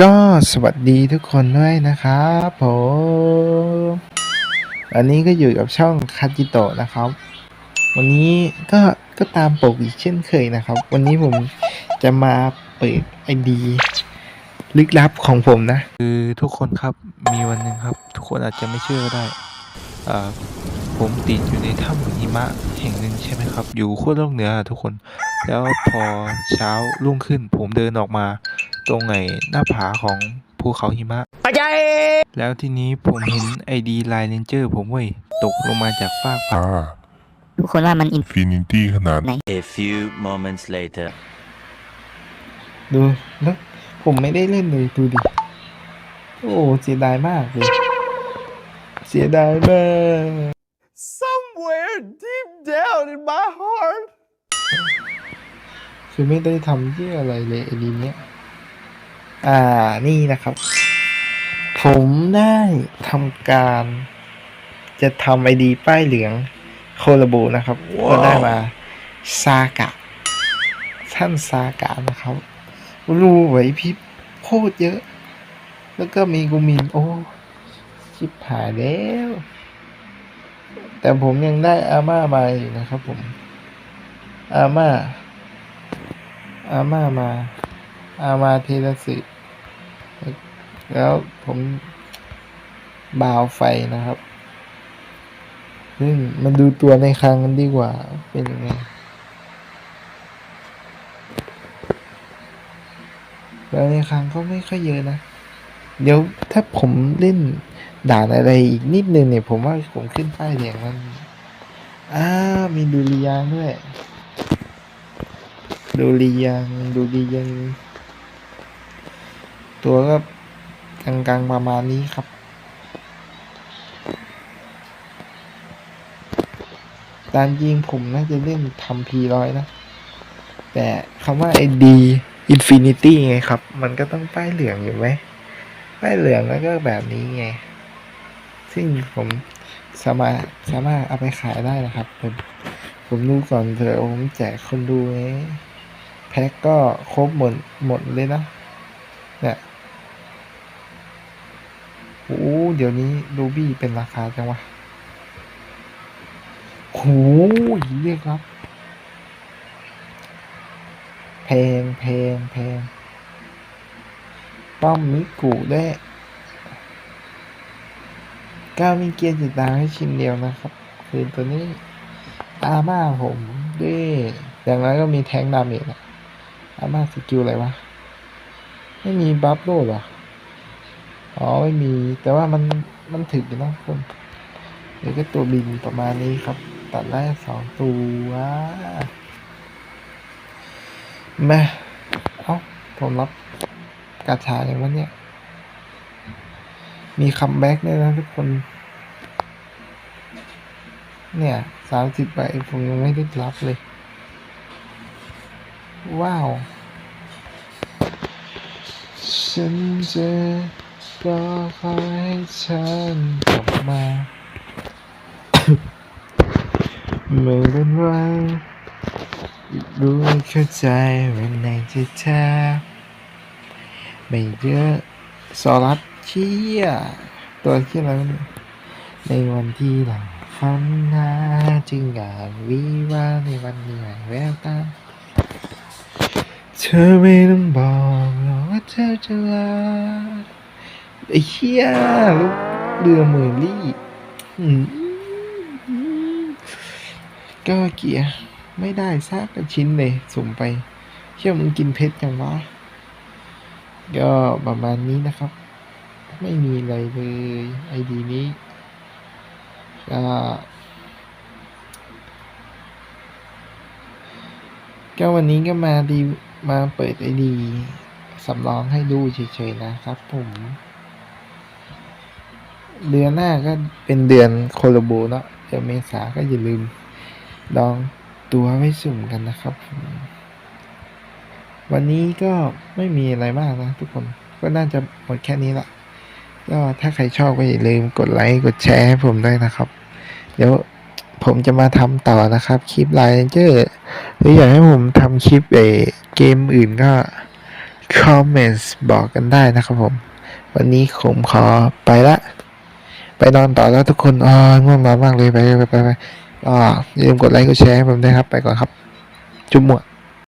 ก็สวัสดีทุกคนด้วยนะครับผมอันนี้ก็อยู่กับช่องคาจิโตะนะครับ วันนี้ก็ก็ตามปกอีกเช่นเคยนะครับ วันนี้ผมจะมาเปิดไอดีลึกลับของผมนะ คือทุกคนครับมีวันหนึ่งครับ ทุกคนอาจจะไม่เชื่อก็ได้อ่า ผมติดอยู่ในถ้ำหิมะแห่งหนึ่งใช่ไหมครับ อยู่ขั้วโลกเหนืออะทุกคน แล้วพอเช้ารุ่งขึ้น ผมเดินออกมา ตรงไอ้หน้าผาของภูเขาหิมะแล้วทีนี้ผมเห็นไอดีไลน์เรนเจอร์ผมเว้ย ตกลงมาจากฟากฟ้าอ่าทุกคนว่ามันอินฟินิตี้ขนาด A few moments later. ดูแล้วผมไม่ได้เล่นเลยดูดิ โอ้เสียดายมากเลย เสียดายมาก somewhere deep down in my heart คือไม่ได้ทำที่อะไรเลยไอดีเนี้ยอ่านี่นะครับ ผมได้ทำการ จะทำไอดีป้ายเหลืองโคลาบูนะครับ ก็ได้มาซากะ ท่านซากะนะครับ รูไหวพริบโคตรเยอะ แล้วก็มีกูมิน โอ้ ชิบหายแล้ว แต่ผมยังได้อาม่ามาอยู่นะครับผม อาม่า อาม่ามา อามาเทระสึแล้วผมบาวไฟนะครับ ซึ่งมันดูตัวในคลังกันดีกว่า เป็นยังไง แล้วในครั้งก็ไม่ค่อยเยอะนะ เดี๋ยวถ้าผมเล่นด่านอะไรอีกนิดนึงเนี่ย ผมว่าผมขึ้นป้ายแดงมันอ้ามีดูริยางด้วยดูริยางดูริยังตัวก็กลางๆประมาณนี้ครับ ตามจริงผมน่าจะเล่นทำพีร้อยนะ แต่คำว่าไอ้ดีอินฟินิตี้ไงครับ มันก็ต้องป้ายเหลืองอยู่ไหม ป้ายเหลืองแล้วก็แบบนี้ไง ซึ่งผมสามารถสามารถเอาไปขายได้นะครับ ผมผมดูก่อนเถอะผมแจกคนดูไงแพ็กก็ครบหมดหมดเลยนะเนี่ยโอ้เดี๋ยวนี้รูบี้เป็นราคาจังวะโอ้ยเรียกครับ แพงแพงแพง ป้อมมิกุได้ก้าวมีเกียร์จิตดาให้ชิ้นเดียวนะครับ คือตัวนี้อาม่าผมด้วยอย่างไรก็มีแทงดาเมจอะอาม่าสกิลอะไรวะ ไม่มีบัฟโลดหรอ อ๋อ ไม่มี แต่ว่ามันมันถึกอยู่นะคนเดี๋ยวก็ตัวบินประมาณนี้ครับ ตัดได้สองตัวแม่เอ้า ผมรับ กาชาอย่างวันเนี้ยมีคัมแบ็กด้วยนะทุกคน เนี่ยสามสิบใบผมยังไม่ได้รับเลย ว้าว ฉันจะรอคอยให้ฉันกลับมาไม่เป็นไรรู้เข้าใจว่าในใจเธอ ไม่เยอะสอรัสเชียตัวที่อะไรวะเนี่ยในวันที่หลังฝันหาจึงอยากวิวาในวันเหนื่อยแววตาเธอไม่ต้องบอกหรอกว่าเธอจะลาไอ้เหี้ยลูกเรือเหมือนลี่ก็เกียร์ไม่ได้ซากกระชิ้นเลยสุ่มไปเชื่อมึงกินเพชรจังวะ ก็ประมาณนี้นะครับ ไม่มีอะไรเลยไอดีนี้ก็ก็วันนี้ก็มาดีมาเปิดไอดีสำรองให้ดูเฉยๆนะครับผม เดือนหน้าก็เป็นเดือนโคโลโบเนาะเดือนเมษาก็อย่าลืมลองตัวไว้สุ่มกันนะครับผม วันนี้ก็ไม่มีอะไรมากนะทุกคนก็น่าจะหมดแค่นี้ละก็ถ้าใครชอบก็อย่าลืมกดไลค์กดแชร์ให้ผมด้วยนะครับ เดี๋ยวผมจะมาทำต่อนะครับ คลิปไลน์เจอร์หรืออยากให้ผมทำคลิปเอเกมอื่นก็ comments บอกกันได้นะครับผม วันนี้ผมขอไปละ ไปนอนต่อแล้วทุกคนอ๋อง่วงนอนมากเลยไปไปไปไปอ่าอย่าลืมกดไลค์กดแชร์ให้ผมด้วยครับ ไปก่อนครับ จุ๊บหมวด